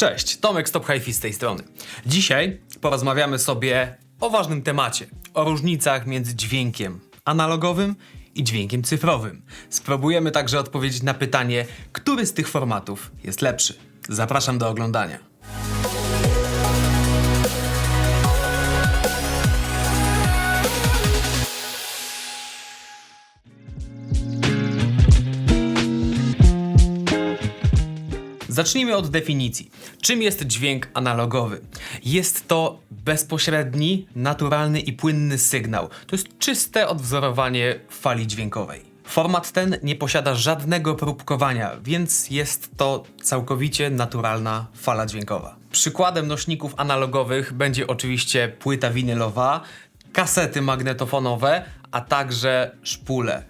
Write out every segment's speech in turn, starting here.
Cześć, Tomek Stop Hi-Fi z tej strony. Dzisiaj porozmawiamy sobie o ważnym temacie, o różnicach między dźwiękiem analogowym i dźwiękiem cyfrowym. Spróbujemy także odpowiedzieć na pytanie, który z tych formatów jest lepszy. Zapraszam do oglądania. Zacznijmy od definicji. Czym jest dźwięk analogowy? Jest to bezpośredni, naturalny i płynny sygnał. To jest czyste odwzorowanie fali dźwiękowej. Format ten nie posiada żadnego próbkowania, więc jest to całkowicie naturalna fala dźwiękowa. Przykładem nośników analogowych będzie oczywiście płyta winylowa, kasety magnetofonowe, a także szpule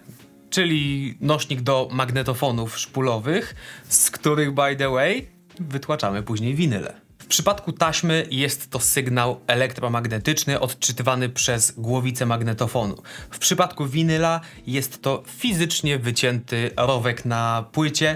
czyli nośnik do magnetofonów szpulowych, z których, by the way, wytłaczamy później winyle. W przypadku taśmy jest to sygnał elektromagnetyczny odczytywany przez głowicę magnetofonu. W przypadku winyla jest to fizycznie wycięty rowek na płycie,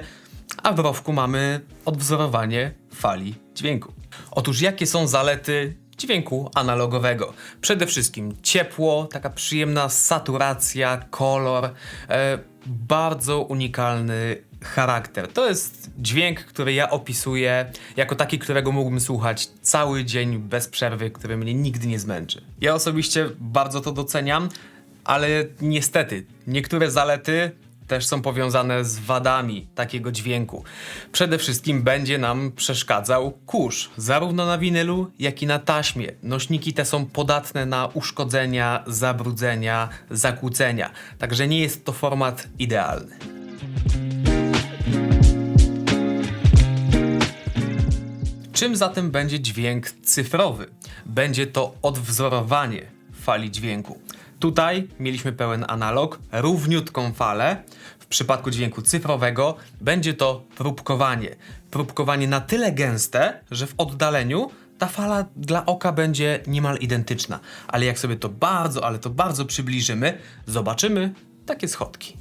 a w rowku mamy odwzorowanie fali dźwięku. Otóż jakie są zalety dźwięku analogowego. Przede wszystkim ciepło, taka przyjemna saturacja, kolor, e, bardzo unikalny charakter. To jest dźwięk, który ja opisuję jako taki, którego mógłbym słuchać cały dzień bez przerwy, który mnie nigdy nie zmęczy. Ja osobiście bardzo to doceniam, ale niestety niektóre zalety też są powiązane z wadami takiego dźwięku. Przede wszystkim będzie nam przeszkadzał kurz, zarówno na winylu, jak i na taśmie. Nośniki te są podatne na uszkodzenia, zabrudzenia, zakłócenia, także nie jest to format idealny. Czym zatem będzie dźwięk cyfrowy? Będzie to odwzorowanie fali dźwięku. Tutaj mieliśmy pełen analog, równiutką falę. W przypadku dźwięku cyfrowego będzie to próbkowanie. Próbkowanie na tyle gęste, że w oddaleniu ta fala dla oka będzie niemal identyczna. Ale jak sobie to bardzo, ale to bardzo przybliżymy, zobaczymy takie schodki.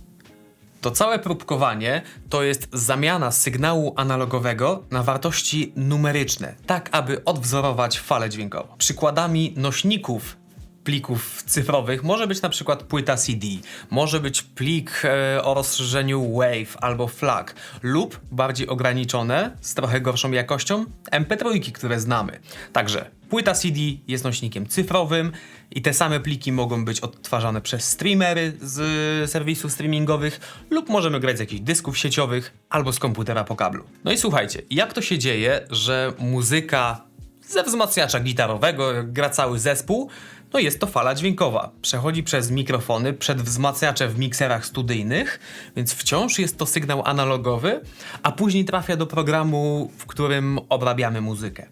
To całe próbkowanie to jest zamiana sygnału analogowego na wartości numeryczne, tak aby odwzorować falę dźwiękową. Przykładami nośników plików cyfrowych może być na przykład płyta CD, może być plik e, o rozszerzeniu WAV albo FLAC lub bardziej ograniczone, z trochę gorszą jakością, MP3, które znamy. Także płyta CD jest nośnikiem cyfrowym i te same pliki mogą być odtwarzane przez streamery z serwisów streamingowych lub możemy grać z jakichś dysków sieciowych albo z komputera po kablu. No i słuchajcie, jak to się dzieje, że muzyka ze wzmacniacza gitarowego gra cały zespół, no jest to fala dźwiękowa. Przechodzi przez mikrofony, przed wzmacniacze w mikserach studyjnych, więc wciąż jest to sygnał analogowy, a później trafia do programu, w którym obrabiamy muzykę.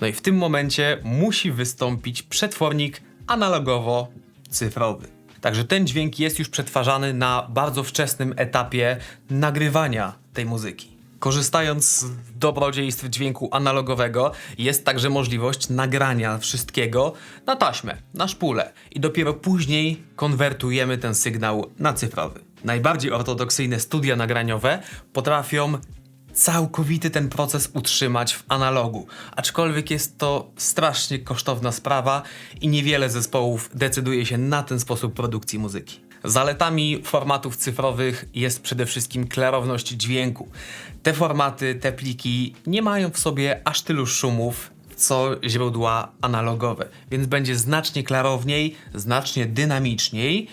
No i w tym momencie musi wystąpić przetwornik analogowo-cyfrowy. Także ten dźwięk jest już przetwarzany na bardzo wczesnym etapie nagrywania tej muzyki. Korzystając z dobrodziejstw dźwięku analogowego, jest także możliwość nagrania wszystkiego na taśmę, na szpulę i dopiero później konwertujemy ten sygnał na cyfrowy. Najbardziej ortodoksyjne studia nagraniowe potrafią całkowity ten proces utrzymać w analogu. Aczkolwiek jest to strasznie kosztowna sprawa i niewiele zespołów decyduje się na ten sposób produkcji muzyki. Zaletami formatów cyfrowych jest przede wszystkim klarowność dźwięku. Te formaty, te pliki nie mają w sobie aż tylu szumów, co źródła analogowe, więc będzie znacznie klarowniej, znacznie dynamiczniej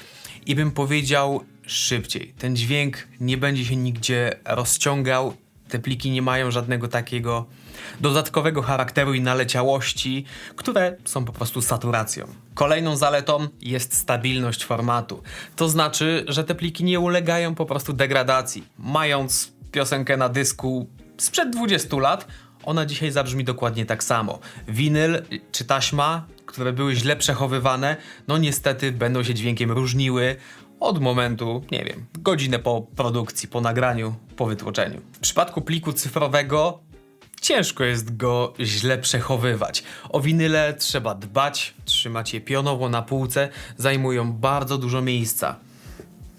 i bym powiedział szybciej. Ten dźwięk nie będzie się nigdzie rozciągał, te pliki nie mają żadnego takiego dodatkowego charakteru i naleciałości, które są po prostu saturacją. Kolejną zaletą jest stabilność formatu. To znaczy, że te pliki nie ulegają po prostu degradacji. Mając piosenkę na dysku sprzed 20 lat, ona dzisiaj zabrzmi dokładnie tak samo. Winyl czy taśma, które były źle przechowywane, no niestety będą się dźwiękiem różniły od momentu, nie wiem, godzinę po produkcji, po nagraniu, po wytłoczeniu. W przypadku pliku cyfrowego ciężko jest go źle przechowywać. O winyle trzeba dbać, trzymać je pionowo na półce, zajmują bardzo dużo miejsca.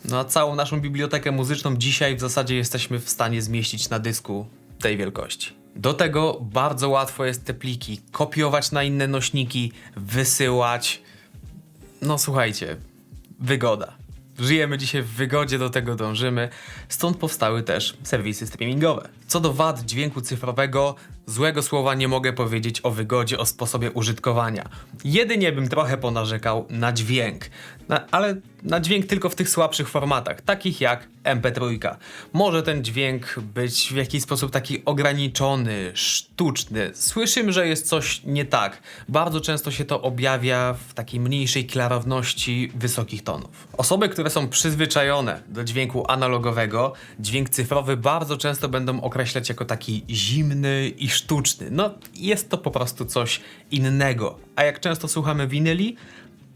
No a całą naszą bibliotekę muzyczną dzisiaj w zasadzie jesteśmy w stanie zmieścić na dysku tej wielkości. Do tego bardzo łatwo jest te pliki kopiować na inne nośniki, wysyłać. No słuchajcie, wygoda. Żyjemy dzisiaj w wygodzie, do tego dążymy, stąd powstały też serwisy streamingowe. Co do wad dźwięku cyfrowego, złego słowa nie mogę powiedzieć o wygodzie, o sposobie użytkowania. Jedynie bym trochę ponarzekał na dźwięk, na, ale na dźwięk tylko w tych słabszych formatach, takich jak MP3. Może ten dźwięk być w jakiś sposób taki ograniczony, sztuczny. Słyszymy, że jest coś nie tak. Bardzo często się to objawia w takiej mniejszej klarowności wysokich tonów. Osoby, które są przyzwyczajone do dźwięku analogowego, dźwięk cyfrowy bardzo często będą określać jako taki zimny i sztuczny. No, jest to po prostu coś innego. A jak często słuchamy winyli,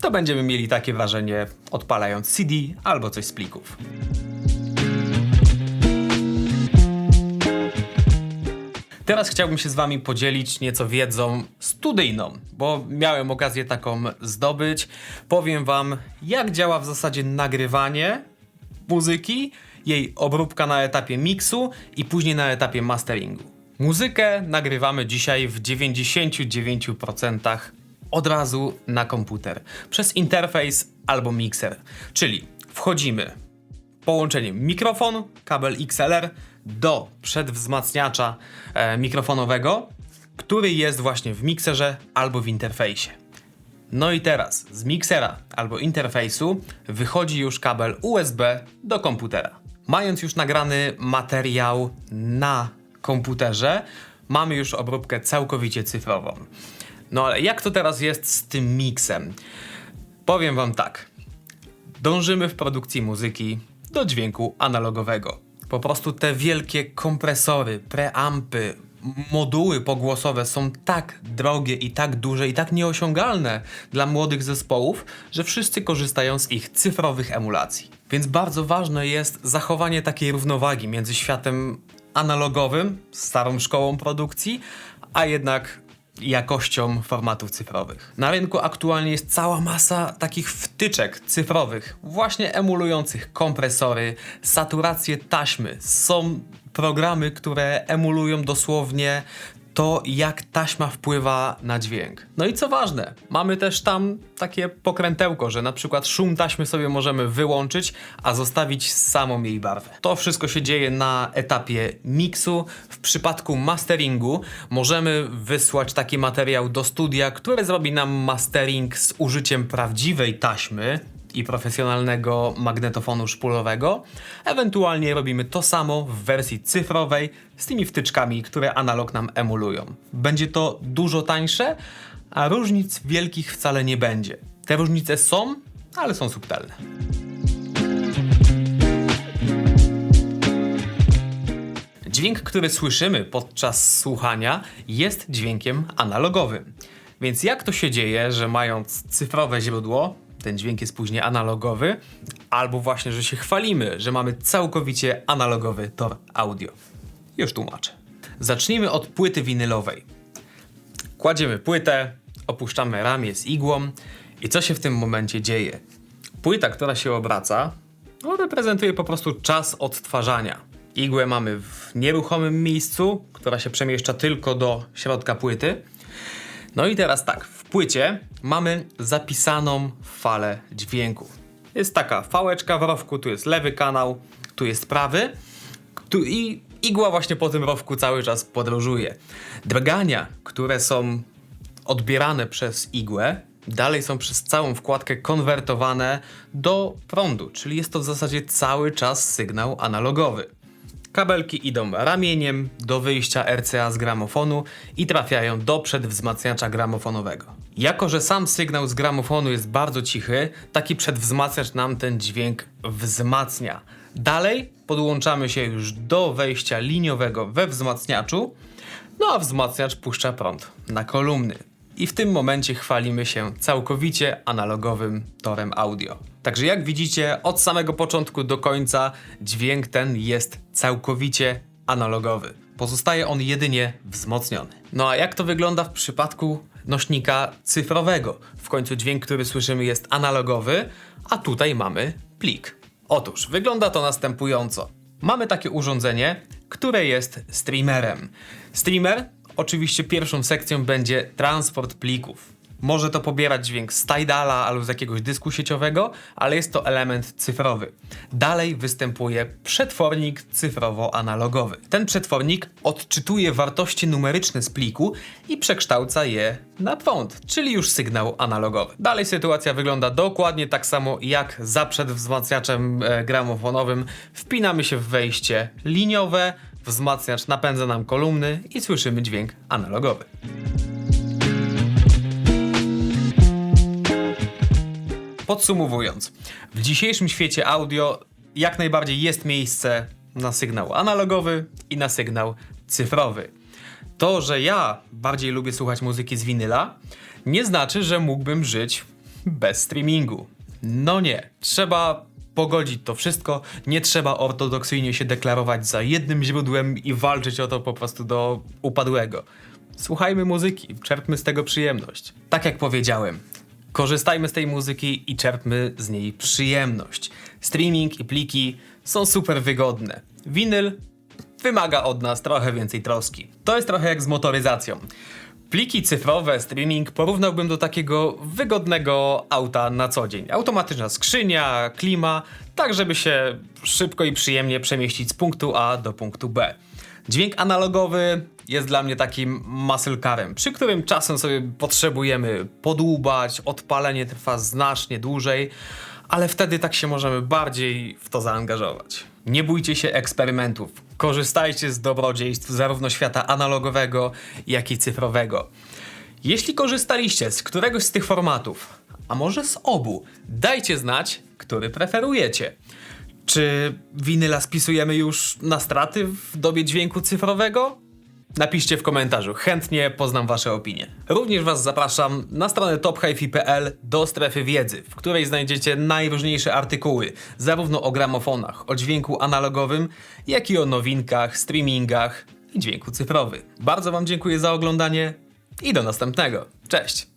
to będziemy mieli takie wrażenie odpalając CD albo coś z plików. Teraz chciałbym się z Wami podzielić nieco wiedzą studyjną, bo miałem okazję taką zdobyć. Powiem Wam, jak działa w zasadzie nagrywanie muzyki, jej obróbka na etapie miksu i później na etapie masteringu. Muzykę nagrywamy dzisiaj w 99% od razu na komputer przez interfejs albo mikser. Czyli wchodzimy połączeniem mikrofon, kabel XLR do przedwzmacniacza e, mikrofonowego, który jest właśnie w mikserze albo w interfejsie. No i teraz z miksera albo interfejsu wychodzi już kabel USB do komputera. Mając już nagrany materiał na komputerze, mamy już obróbkę całkowicie cyfrową. No ale jak to teraz jest z tym miksem? Powiem wam tak. Dążymy w produkcji muzyki do dźwięku analogowego. Po prostu te wielkie kompresory, preampy, moduły pogłosowe są tak drogie i tak duże i tak nieosiągalne dla młodych zespołów, że wszyscy korzystają z ich cyfrowych emulacji. Więc bardzo ważne jest zachowanie takiej równowagi między światem analogowym, starą szkołą produkcji, a jednak jakością formatów cyfrowych. Na rynku aktualnie jest cała masa takich wtyczek cyfrowych, właśnie emulujących kompresory, saturację taśmy. Są programy, które emulują dosłownie to, jak taśma wpływa na dźwięk. No i co ważne, mamy też tam takie pokrętełko, że na przykład szum taśmy sobie możemy wyłączyć, a zostawić samą jej barwę. To wszystko się dzieje na etapie miksu. W przypadku masteringu możemy wysłać taki materiał do studia, które zrobi nam mastering z użyciem prawdziwej taśmy, i profesjonalnego magnetofonu szpulowego. Ewentualnie robimy to samo w wersji cyfrowej z tymi wtyczkami, które analog nam emulują. Będzie to dużo tańsze, a różnic wielkich wcale nie będzie. Te różnice są, ale są subtelne. Dźwięk, który słyszymy podczas słuchania, jest dźwiękiem analogowym. Więc jak to się dzieje, że mając cyfrowe źródło, ten dźwięk jest później analogowy, albo właśnie, że się chwalimy, że mamy całkowicie analogowy tor audio. Już tłumaczę. Zacznijmy od płyty winylowej. Kładziemy płytę, opuszczamy ramię z igłą i co się w tym momencie dzieje? Płyta, która się obraca, no, reprezentuje po prostu czas odtwarzania. Igłę mamy w nieruchomym miejscu, która się przemieszcza tylko do środka płyty. No i teraz tak, w płycie mamy zapisaną falę dźwięku. Jest taka fałeczka w rowku, tu jest lewy kanał, tu jest prawy tu i igła właśnie po tym rowku cały czas podróżuje. Drgania, które są odbierane przez igłę, dalej są przez całą wkładkę konwertowane do prądu, czyli jest to w zasadzie cały czas sygnał analogowy. Kabelki idą ramieniem do wyjścia RCA z gramofonu i trafiają do przedwzmacniacza gramofonowego. Jako, że sam sygnał z gramofonu jest bardzo cichy, taki przedwzmacniacz nam ten dźwięk wzmacnia. Dalej podłączamy się już do wejścia liniowego we wzmacniaczu, no a wzmacniacz puszcza prąd na kolumny i w tym momencie chwalimy się całkowicie analogowym torem audio. Także jak widzicie, od samego początku do końca dźwięk ten jest całkowicie analogowy. Pozostaje on jedynie wzmocniony. No a jak to wygląda w przypadku nośnika cyfrowego? W końcu dźwięk, który słyszymy jest analogowy, a tutaj mamy plik. Otóż wygląda to następująco. Mamy takie urządzenie które jest streamerem. Streamer oczywiście pierwszą sekcją będzie transport plików. Może to pobierać dźwięk z Tidala albo z jakiegoś dysku sieciowego, ale jest to element cyfrowy. Dalej występuje przetwornik cyfrowo-analogowy. Ten przetwornik odczytuje wartości numeryczne z pliku i przekształca je na prąd, czyli już sygnał analogowy. Dalej sytuacja wygląda dokładnie tak samo jak za przedwzmacniaczem e, gramofonowym. Wpinamy się w wejście liniowe, wzmacniacz napędza nam kolumny i słyszymy dźwięk analogowy. Podsumowując, w dzisiejszym świecie audio jak najbardziej jest miejsce na sygnał analogowy i na sygnał cyfrowy. To, że ja bardziej lubię słuchać muzyki z winyla, nie znaczy, że mógłbym żyć bez streamingu. No nie, trzeba pogodzić to wszystko, nie trzeba ortodoksyjnie się deklarować za jednym źródłem i walczyć o to po prostu do upadłego. Słuchajmy muzyki, czerpmy z tego przyjemność. Tak jak powiedziałem, Korzystajmy z tej muzyki i czerpmy z niej przyjemność. Streaming i pliki są super wygodne. Winyl wymaga od nas trochę więcej troski. To jest trochę jak z motoryzacją. Pliki cyfrowe, streaming porównałbym do takiego wygodnego auta na co dzień. Automatyczna skrzynia, klima, tak żeby się szybko i przyjemnie przemieścić z punktu A do punktu B. Dźwięk analogowy jest dla mnie takim muscle carem, przy którym czasem sobie potrzebujemy podłubać, odpalenie trwa znacznie dłużej, ale wtedy tak się możemy bardziej w to zaangażować. Nie bójcie się eksperymentów. Korzystajcie z dobrodziejstw zarówno świata analogowego, jak i cyfrowego. Jeśli korzystaliście z któregoś z tych formatów, a może z obu, dajcie znać, który preferujecie. Czy winyla spisujemy już na straty w dobie dźwięku cyfrowego? Napiszcie w komentarzu, chętnie poznam Wasze opinie. Również Was zapraszam na stronę tophifi.pl do strefy wiedzy, w której znajdziecie najróżniejsze artykuły, zarówno o gramofonach, o dźwięku analogowym, jak i o nowinkach, streamingach i dźwięku cyfrowym. Bardzo Wam dziękuję za oglądanie i do następnego. Cześć!